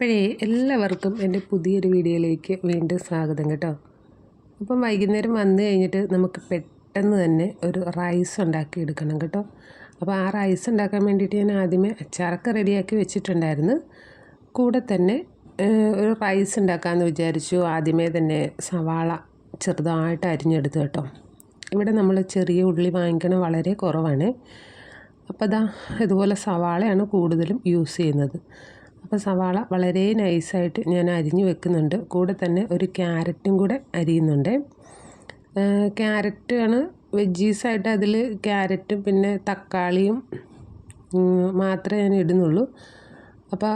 അപ്പോഴേ എല്ലാവർക്കും എന്റെ പുതിയൊരു വീഡിയോയിലേക്ക് വീണ്ടും സ്വാഗതം കേട്ടോ. അപ്പം വൈകുന്നേരം വന്നു കഴിഞ്ഞിട്ട് നമുക്ക് പെട്ടെന്ന് തന്നെ ഒരു റൈസ് ഉണ്ടാക്കി എടുക്കണം കേട്ടോ. അപ്പോൾ ആ റൈസ് ഉണ്ടാക്കാൻ വേണ്ടിയിട്ട് ഞാൻ ആദ്യമേ അച്ചാറൊക്കെ റെഡിയാക്കി വെച്ചിട്ടുണ്ടായിരുന്നു. കൂടെ തന്നെ ഒരു റൈസ് ഉണ്ടാക്കാമെന്ന് വിചാരിച്ചു. ആദ്യമേ തന്നെ സവാള ചെറുതായിട്ട് അരിഞ്ഞെടുത്തു കേട്ടോ. ഇവിടെ നമ്മൾ ചെറിയ ഉള്ളി വാങ്ങിക്കണ വളരെ കുറവാണ്. അപ്പോൾ അതാ ഇതുപോലെ സവാളയാണ് കൂടുതലും യൂസ് ചെയ്യുന്നത്. അപ്പോൾ സവാള വളരെ നൈസായിട്ട് ഞാൻ അരിഞ്ഞു വെക്കുന്നുണ്ട്. കൂടെ തന്നെ ഒരു ക്യാരറ്റും കൂടെ അരിയുന്നുണ്ട്. ക്യാരറ്റാണ് വെജീസായിട്ട് അതിൽ ക്യാരറ്റും പിന്നെ തക്കാളിയും മാത്രമേ ഞാൻ ഇടുന്നുള്ളൂ. അപ്പോൾ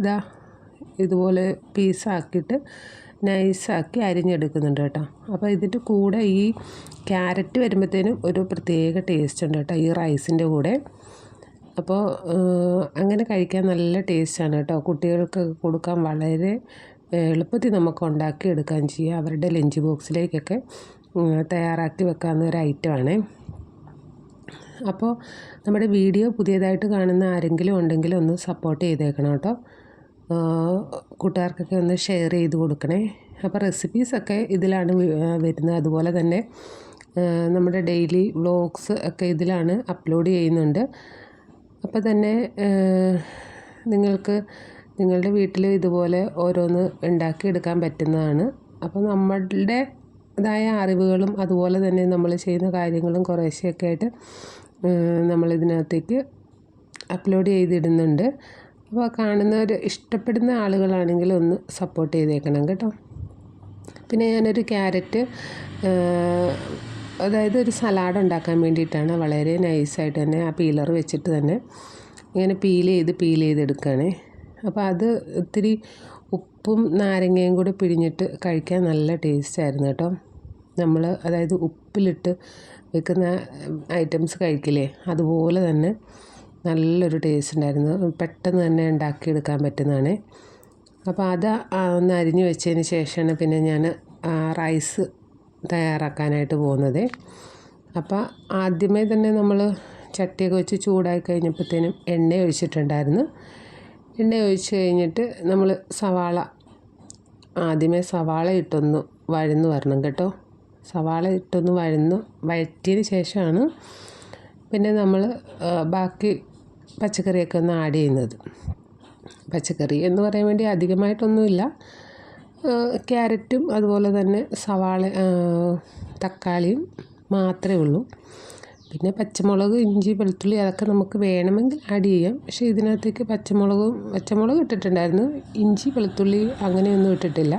ഇതാ ഇതുപോലെ പീസാക്കിയിട്ട് നൈസാക്കി അരിഞ്ഞെടുക്കുന്നുണ്ട് കേട്ടോ. അപ്പോൾ ഇതിന്റെ കൂടെ ഈ ക്യാരറ്റ് വരുമ്പോഴത്തേനും ഒരു പ്രത്യേക ടേസ്റ്റ് ഉണ്ട് കേട്ടോ ഈ റൈസിന്റെ കൂടെ. അപ്പോൾ അങ്ങനെ കഴിക്കാൻ നല്ല ടേസ്റ്റാണ് കേട്ടോ. കുട്ടികൾക്ക് കൊടുക്കാൻ വളരെ എളുപ്പത്തിൽ നമുക്ക് ഉണ്ടാക്കി എടുക്കാൻ ചെയ്യുക അവരുടെ ലഞ്ച് ബോക്സിലേക്കൊക്കെ തയ്യാറാക്കി വെക്കാവുന്ന ഒരു ഐറ്റമാണ് അപ്പോൾ നമ്മുടെ വീഡിയോ പുതിയതായിട്ട് കാണുന്ന ആരെങ്കിലും ഉണ്ടെങ്കിൽ ഒന്ന് സപ്പോർട്ട് ചെയ്തേക്കണം കേട്ടോ. കൂട്ടുകാർക്കൊക്കെ ഒന്ന് ഷെയർ ചെയ്ത് കൊടുക്കണേ. അപ്പോൾ റെസിപ്പീസൊക്കെ ഇതിലാണ് വരുന്നത്. അതുപോലെ തന്നെ നമ്മുടെ ഡെയിലി വ്ളോഗ്സ് ഒക്കെ ഇതിലാണ് അപ്ലോഡ് ചെയ്യുന്നുണ്ട്. അപ്പോൾ തന്നെ നിങ്ങൾക്ക് നിങ്ങളുടെ വീട്ടിൽ ഇതുപോലെ ഓരോന്ന് ഉണ്ടാക്കിയെടുക്കാൻ പറ്റുന്നതാണ്. അപ്പോൾ നമ്മളുടേതായ അറിവുകളും അതുപോലെ തന്നെ നമ്മൾ ചെയ്യുന്ന കാര്യങ്ങളും കുറേശ്ശെയൊക്കെ ആയിട്ട് നമ്മളിതിനകത്തേക്ക് അപ്ലോഡ് ചെയ്തിടുന്നുണ്ട്. അപ്പോൾ കാണുന്നവർ ഇഷ്ടപ്പെടുന്ന ആളുകളാണെങ്കിൽ ഒന്ന് സപ്പോർട്ട് ചെയ്തേക്കണം കേട്ടോ. പിന്നെ ഞാനൊരു ക്യാരറ്റ് അതായത് ഒരു സലാഡ് ഉണ്ടാക്കാൻ വേണ്ടിയിട്ടാണ്. വളരെ നൈസായിട്ട് തന്നെ ആ പീലർ വെച്ചിട്ട് തന്നെ ഇങ്ങനെ പീൽ ചെയ്ത് പീൽ ചെയ്തെടുക്കുകയാണേ അപ്പോൾ അത് ഇത്തിരി ഉപ്പും നാരങ്ങയും കൂടെ പിഴിഞ്ഞിട്ട് കഴിക്കാൻ നല്ല ടേസ്റ്റ് ആയിരുന്നു കേട്ടോ. നമ്മൾ അതായത് ഉപ്പിലിട്ട് വെക്കുന്ന ഐറ്റംസ് കഴിക്കില്ലേ? അതുപോലെ തന്നെ നല്ലൊരു ടേസ്റ്റ് ഉണ്ടായിരുന്നു. പെട്ടെന്ന് തന്നെ ഉണ്ടാക്കിയെടുക്കാൻ പറ്റുന്നതാണ്. അപ്പോൾ അത് ഒന്ന് അരിഞ്ഞു വെച്ചതിന് ശേഷമാണ് പിന്നെ ഞാൻ റൈസ് തയ്യാറാക്കാനായിട്ട് പോകുന്നത്. അപ്പോൾ ആദ്യമേ തന്നെ നമ്മൾ ചട്ടിയൊക്കെ വെച്ച് ചൂടായി കഴിഞ്ഞപ്പോഴത്തേനും എണ്ണ ഒഴിച്ചിട്ടുണ്ടായിരുന്നു. എണ്ണ ഒഴിച്ച് കഴിഞ്ഞിട്ട് നമ്മൾ സവാള ആദ്യമേ സവാള ഇട്ടൊന്ന് വഴന്ന് വരണം കേട്ടോ. സവാള ഇട്ടൊന്ന് വഴന്ന് വഴറ്റിയതിന് ശേഷമാണ് പിന്നെ നമ്മൾ ബാക്കി പച്ചക്കറിയൊക്കെ ഒന്ന് ആഡ് ചെയ്യുന്നത്. പച്ചക്കറി എന്ന് പറയാൻ വേണ്ടി അധികമായിട്ടൊന്നുമില്ല. ക്യാരറ്റും അതുപോലെ തന്നെ സവാള തക്കാളിയും മാത്രമേ ഉള്ളൂ. പിന്നെ പച്ചമുളക് ഇഞ്ചി വെളുത്തുള്ളി അതൊക്കെ നമുക്ക് വേണമെങ്കിൽ ആഡ് ചെയ്യാം. പക്ഷേ ഇതിനകത്തേക്ക് പച്ചമുളകും പച്ചമുളക് ഇട്ടിട്ടുണ്ടായിരുന്നു. ഇഞ്ചി വെളുത്തുള്ളി അങ്ങനെയൊന്നും ഇട്ടിട്ടില്ല.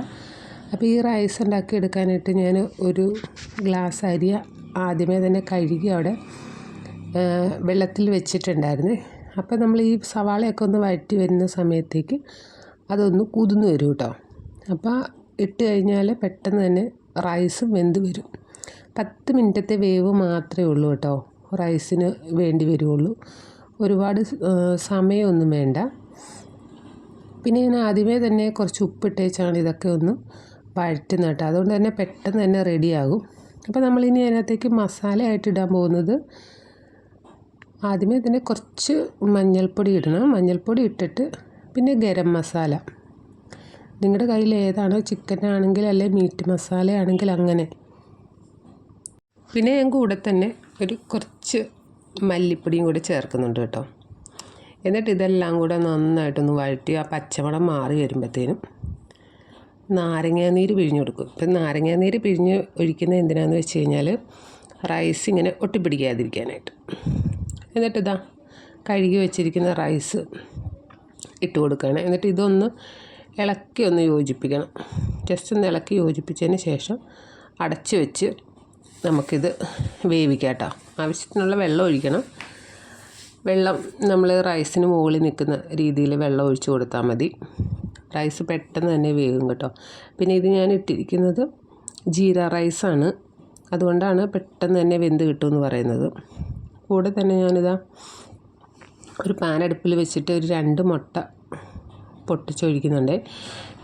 അപ്പോൾ ഈ റൈസ് ഉണ്ടാക്കി എടുക്കാനായിട്ട് ഞാൻ ഒരു ഗ്ലാസ് അരി ആദ്യമേ തന്നെ കഴുകി അവിടെ വെള്ളത്തിൽ വെച്ചിട്ടുണ്ടായിരുന്നു. അപ്പോൾ നമ്മൾ ഈ സവാളയൊക്കെ ഒന്ന് വഴറ്റി വരുന്ന സമയത്തേക്ക് അതൊന്ന് കുതിർന്ന് വരും കേട്ടോ. അപ്പോൾ ഇട്ട് കഴിഞ്ഞാൽ പെട്ടെന്ന് തന്നെ റൈസ് വെന്ത് വരും. പത്ത് മിനിറ്റത്തെ വേവ് മാത്രമേ ഉള്ളൂ കേട്ടോ. റൈസിന് വേണ്ടി വരുള്ളൂ ഒരുപാട് സമയമൊന്നും വേണ്ട. പിന്നെ ഞാൻ ആദ്യമേ തന്നെ കുറച്ച് ഉപ്പിട്ടേച്ചാണ് ഇതൊക്കെ ഒന്ന് വഴറ്റുന്നത് കേട്ടോ. അതുകൊണ്ട് തന്നെ പെട്ടെന്ന് തന്നെ റെഡിയാകും അപ്പോൾ നമ്മളിനി അതിനകത്തേക്ക് മസാലയായിട്ട് ഇടാൻ പോകുന്നത് ആദ്യമേ തന്നെ കുറച്ച് മഞ്ഞൾപ്പൊടി ഇടണം. മഞ്ഞൾപ്പൊടി ഇട്ടിട്ട് പിന്നെ ഗരം മസാല നിങ്ങളുടെ കയ്യിൽ ഏതാണോ ചിക്കൻ ആണെങ്കിൽ അല്ലെ മീറ്റ് മസാല ആണെങ്കിൽ അങ്ങനെ. പിന്നെ ഞാൻ കൂടെ തന്നെ ഒരു കുറച്ച് മല്ലിപ്പൊടിയും കൂടി ചേർക്കുന്നുണ്ട് കേട്ടോ. എന്നിട്ട് ഇതെല്ലാം കൂടെ നന്നായിട്ടൊന്ന് വഴറ്റി ആ പച്ചമണം മാറി വരുമ്പോഴത്തേനും നാരങ്ങാനീര് പിഴിഞ്ഞു കൊടുക്കും. ഇപ്പം നാരങ്ങാനീര് പിഴിഞ്ഞ് ഒഴിക്കുന്നത് എന്തിനാന്ന് വെച്ച് കഴിഞ്ഞാൽ റൈസ് ഇങ്ങനെ ഒട്ടിപ്പിടിക്കാതിരിക്കാനായിട്ട്. എന്നിട്ട് ഇതാ കഴുകി വെച്ചിരിക്കുന്ന റൈസ് ഇട്ട് കൊടുക്കുകയാണ് എന്നിട്ട് ഇതൊന്ന് ഇളക്കി ഒന്ന് യോജിപ്പിക്കണം. ജസ്റ്റ് ഒന്ന് ഇളക്കി യോജിപ്പിച്ചതിന് ശേഷം അടച്ച് വെച്ച് നമുക്കിത് വേവിക്കാം കേട്ടോ. ആവശ്യത്തിനുള്ള വെള്ളം ഒഴിക്കണം. വെള്ളം നമ്മൾ റൈസിന് മുകളിൽ നിൽക്കുന്ന രീതിയിൽ വെള്ളം ഒഴിച്ച് കൊടുത്താൽ മതി. റൈസ് പെട്ടെന്ന് തന്നെ വേവും കേട്ടോ. പിന്നെ ഇത് ഞാൻ ഇട്ടിരിക്കുന്നത് ജീര റൈസാണ് അതുകൊണ്ടാണ് പെട്ടെന്ന് തന്നെ വെന്ത് കിട്ടുമെന്ന് പറയുന്നത്. കൂടെ തന്നെ ഞാനിതാ ഒരു പാൻ അടുപ്പിൽ വെച്ചിട്ട് ഒരു രണ്ട് മുട്ട പൊട്ടിച്ചൊഴിക്കുന്നുണ്ട്.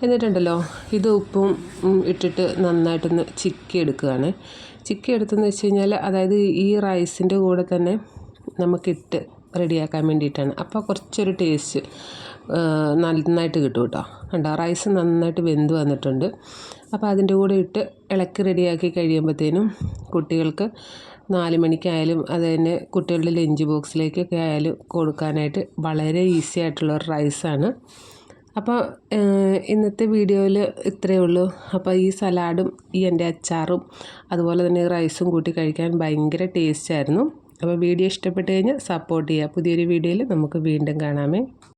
എന്നിട്ടുണ്ടല്ലോ ഇത് ഉപ്പും ഇട്ടിട്ട് നന്നായിട്ടൊന്ന് ചിക്കി എടുക്കുകയാണ് ചിക്കി എടുത്തെന്ന് വെച്ച് കഴിഞ്ഞാൽ അതായത് ഈ റൈസിന്റെ കൂടെ തന്നെ നമുക്കിട്ട് റെഡിയാക്കാൻ വേണ്ടിയിട്ടാണ്. അപ്പോൾ കുറച്ചൊരു ടേസ്റ്റ് നന്നായിട്ട് കിട്ടും കേട്ടോ. കണ്ടോ റൈസ് നന്നായിട്ട് വെന്ത് വന്നിട്ടുണ്ട്. അപ്പോൾ അതിന്റെ കൂടെ ഇട്ട് ഇളക്കി റെഡിയാക്കി കഴിയുമ്പോഴത്തേനും കുട്ടികൾക്ക് നാല് മണിക്കായാലും അത് തന്നെ കുട്ടികളുടെ ലഞ്ച് ബോക്സിലേക്കൊക്കെ ആയാലും കൊടുക്കാനായിട്ട് വളരെ ഈസി ആയിട്ടുള്ള ഒരു റൈസാണ്. അപ്പോൾ ഇന്നത്തെ വീഡിയോയിൽ ഇത്രയേ ഉള്ളൂ. അപ്പോൾ ഈ സലാഡും ഈ എന്റെ അച്ചാറും അതുപോലെ തന്നെ റൈസും കൂട്ടി കഴിക്കാൻ ഭയങ്കര ടേസ്റ്റ് ആയിരുന്നു. അപ്പോൾ വീഡിയോ ഇഷ്ടപ്പെട്ട് കഴിഞ്ഞാൽ സപ്പോർട്ട് ചെയ്യുക പുതിയൊരു വീഡിയോയിൽ നമുക്ക് വീണ്ടും കാണാമേ.